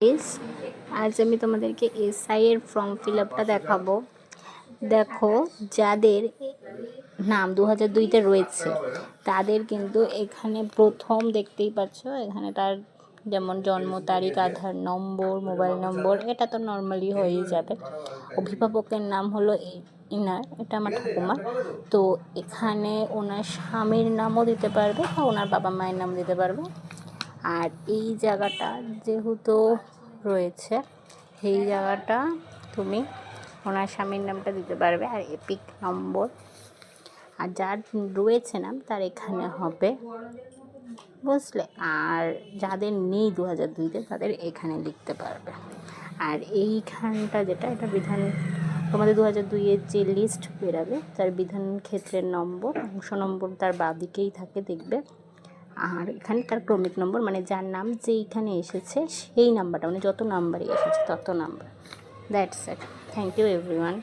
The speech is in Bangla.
এস আজ আমি তোমাদেরকে এসআই এর ফর্ম ফিল আপটা দেখাবো। দেখো, যাদের নাম দু হাজার দুইতে রয়েছে, তাদের কিন্তু এখানে প্রথম দেখতেই পাচ্ছ, এখানে তার যেমন জন্ম তারিখ, আধার নম্বর মোবাইল নম্বর, এটা তো নর্মালি হয়েই যাবে। অভিভাবকের নাম হলো ইনার, এটা আমার ঠাকুমা। তো এখানে ওনার স্বামীর নামও দিতে পারবে বা ওনার বাবা মায়ের নাম দিতে পারবে। আর এই জায়গাটা যেহেতু রয়েছে সেই জায়গাটা তুমি ওনার স্বামীর নামটা দিতে পারবে আর এপিক নম্বর আর যার রয়েছে নাম তার এখানে হবে, বুঝলে? আর যাদের নেই দু হাজার দুইতে তাদের এখানে লিখতে পারবে। আর এইখানটা যেটা, এটা বিধান, তোমাদের দু হাজার দুইয়ের যে লিস্ট বেরাবে, তার বিধান ক্ষেত্রের নম্বর অংশ নম্বর তার বাদিকেই থাকে, দেখবে? আর এখানে তার ক্রমিক নম্বর মানে যার নাম যেইখানে এসেছে, সেই নাম্বারটা মানে যত নাম্বারই এসেছে তত number. That's it thank you everyone